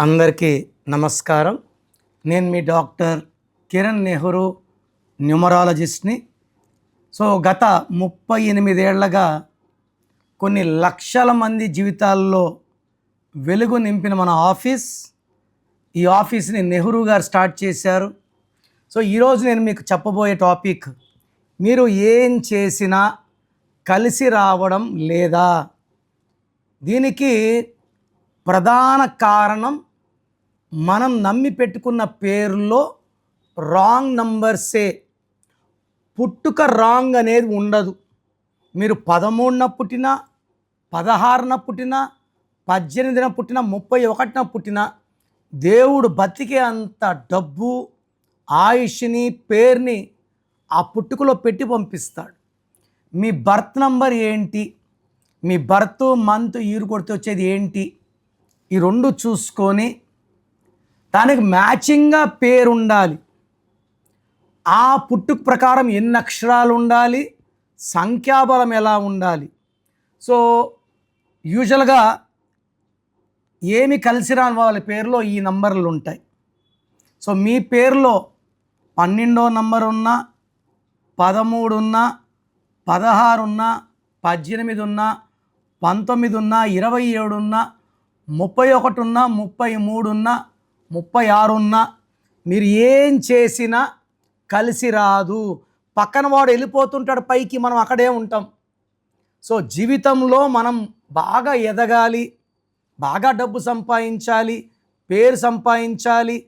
అందరికీ నమస్కారం. నేను మీ డాక్టర్ కిరణ్ నెహ్రూ న్యూమరాలజిస్ట్ని. సో గత ముప్పై ఎనిమిదేళ్ళగా కొన్ని లక్షల మంది జీవితాల్లో వెలుగు నింపిన మన ఆఫీస్. ఈ ఆఫీస్ని నెహ్రూ గారు స్టార్ట్ చేశారు. సో ఈరోజు నేను మీకు చెప్పబోయే టాపిక్ మీరు ఏం చేసినా కలిసి రావడం లేదా? దీనికి ప్రధాన కారణం మనం నమ్మి పెట్టుకున్న పేరులో రాంగ్ నంబర్సే. పుట్టుక రాంగ్ అనేది ఉండదు. మీరు పదమూడున పుట్టినా పదహారున పుట్టినా పద్దెనిమిదిన పుట్టిన ముప్పై ఒకటిన పుట్టిన దేవుడు బతికే అంత డబ్బు ఆయుష్ని పేరుని ఆ పుట్టుకలో పెట్టి పంపిస్తాడు. మీ బర్త్ నంబర్ ఏంటి? మీ బర్త్ మంత్ ఈరు కొడితే వచ్చేది ఏంటి? ఈ రెండు చూసుకొని దానికి మ్యాచింగ్గా పేరు ఉండాలి ఆ పుట్టుకు ప్రకారం ఎన్ని అక్షరాలు ఉండాలి? సంఖ్యాబలం ఎలా ఉండాలి? సో యూజువల్గా ఏమి కలిసి రాని వాళ్ళ పేరులో ఈ నంబర్లు ఉంటాయి. సో మీ పేరులో పన్నెండో నంబర్ ఉన్నా పదమూడు ఉన్నా పదహారు ఉన్నా పద్దెనిమిది ఉన్నా పంతొమ్మిది ఉన్నా ఇరవై ఏడున్నా ముప్పై ఒకటి ఉన్నా ముప్పై మూడు ఉన్నా ముప్పై ఆరున్న మీరు ఏం చేసినా కలిసి రాదు. పక్కన వాడు వెళ్ళిపోతుంటాడు పైకి మనం అక్కడే ఉంటాం. సో జీవితంలో మనం బాగా ఎదగాలి బాగా డబ్బు సంపాదించాలి పేరు సంపాదించాలి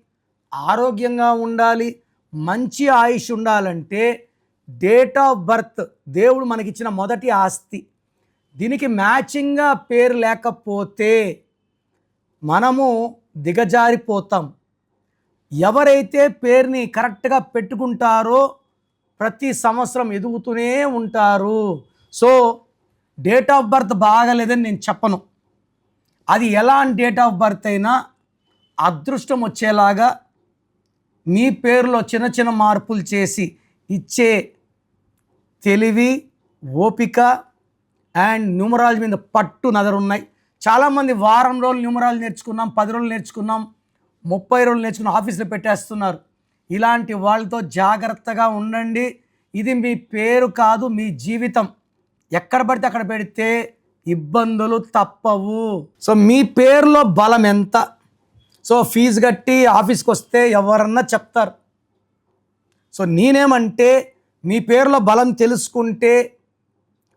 ఆరోగ్యంగా ఉండాలి మంచి ఆయుష్ ఉండాలంటే డేట్ ఆఫ్ బర్త్ దేవుడు మనకిచ్చిన మొదటి ఆస్తి. దీనికి మ్యాచింగ్గా పేరు లేకపోతే మనము దిగజారిపోతాం. ఎవరైతే పేరుని కరెక్ట్గా పెట్టుకుంటారో ప్రతి సంవత్సరం ఎదుగుతూనే ఉంటారు. సో డేట్ ఆఫ్ బర్త్ బాగలేదని నేను చెప్పను. అది ఎలాంటి డేట్ ఆఫ్ బర్త్ అయినా అదృష్టం వచ్చేలాగా మీ పేరులో చిన్న చిన్న మార్పులు చేసి ఇచ్చే తెలివి ఓపిక అండ్ న్యూమరాలజీ మీద పట్టు నదరున్నాయి చాలామంది వారం రోజులు న్యూమరాలు నేర్చుకున్నాం పది రోజులు నేర్చుకున్నాం ముప్పై రోజులు నేర్చుకున్న ఆఫీస్లో పెట్టేస్తున్నారు. ఇలాంటి వాళ్ళతో జాగ్రత్తగా ఉండండి. ఇది మీ పేరు కాదు మీ జీవితం. ఎక్కడ పడితే అక్కడ పెడితే ఇబ్బందులు తప్పవు. సో మీ పేరులో బలం ఎంత? సో ఫీజు కట్టి ఆఫీస్కి వస్తే ఎవరన్నా చెప్తారు. సో నేనేమంటే మీ పేరులో బలం తెలుసుకుంటే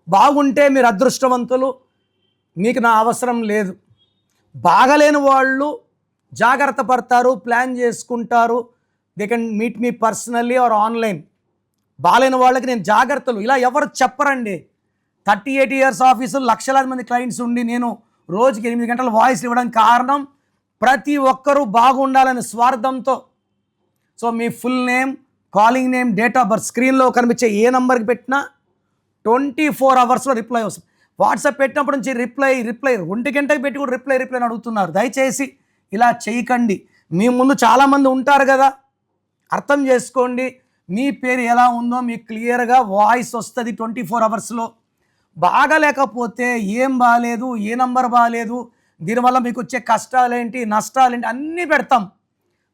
బాగుంటే మీరు అదృష్టవంతులు. మీకు నా అవసరం లేదు. బాగలేని వాళ్ళు జాగ్రత్త పడతారు ప్లాన్ చేసుకుంటారు. They can meet me personally or online బాగాలేని వాళ్ళకి నేను జాగ్రత్తలు. ఇలా ఎవరు చెప్పరండి. థర్టీ ఎయిట్ ఇయర్స్ ఆఫీసు లక్షలాది మంది క్లయింట్స్ ఉండి నేను రోజుకి ఎనిమిది గంటల వాయిస్ ఇవ్వడానికి కారణం ప్రతి ఒక్కరూ బాగుండాలనే స్వార్థంతో. So me full name calling name date of birth స్క్రీన్లో కనిపించే ఏ నెంబర్కి పెట్టినా ట్వంటీ ఫోర్ అవర్స్లో రిప్లై వస్తుంది. వాట్సాప్ పెట్టినప్పటి నుంచి రిప్లై రిప్లై రెండు గంటకి పెట్టి కూడా రిప్లై రిప్లై అని అడుగుతున్నారు. దయచేసి ఇలా చేయకండి. మీ ముందు చాలామంది ఉంటారు కదా. అర్థం చేసుకోండి. మీ పేరు ఎలా ఉందో మీకు క్లియర్గా వాయిస్ వస్తుంది ట్వంటీ ఫోర్ అవర్స్లో. బాగలేకపోతే ఏం బాగాలేదు ఏ నంబర్ బాగాలేదు దీనివల్ల మీకు వచ్చే కష్టాలేంటి నష్టాలేంటి అన్నీ పెడతాం.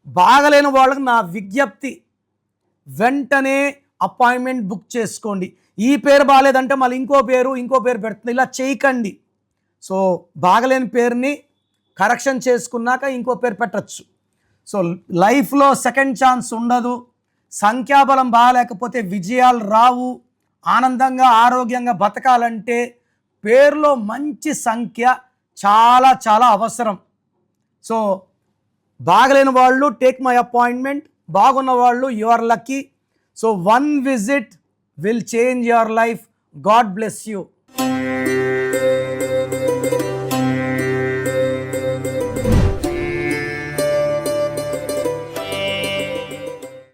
బాగలేని వాళ్ళకి నా విజ్ఞప్తి. వెంటనే అపాయింట్మెంట్ బుక్ చేసుకోండి. ఈ పేరు బాగాలేదంటే మళ్ళీ ఇంకో పేరు ఇంకో పేరు పెడుతుంది. ఇలా చేయకండి. సో బాగలేని పేరుని కరెక్షన్ చేసుకున్నాక ఇంకో పేరు పెట్టచ్చు. సో లైఫ్లో సెకండ్ ఛాన్స్ ఉండదు. సంఖ్యాబలం బాగాలేకపోతే విజయాలు రావు. ఆనందంగా ఆరోగ్యంగా బతకాలంటే పేరులో మంచి సంఖ్య చాలా చాలా అవసరం. సో బాగలేని వాళ్ళు టేక్ మై అపాయింట్మెంట్ బాగున్న వాళ్ళు you are lucky So, one visit will change your life. God bless you.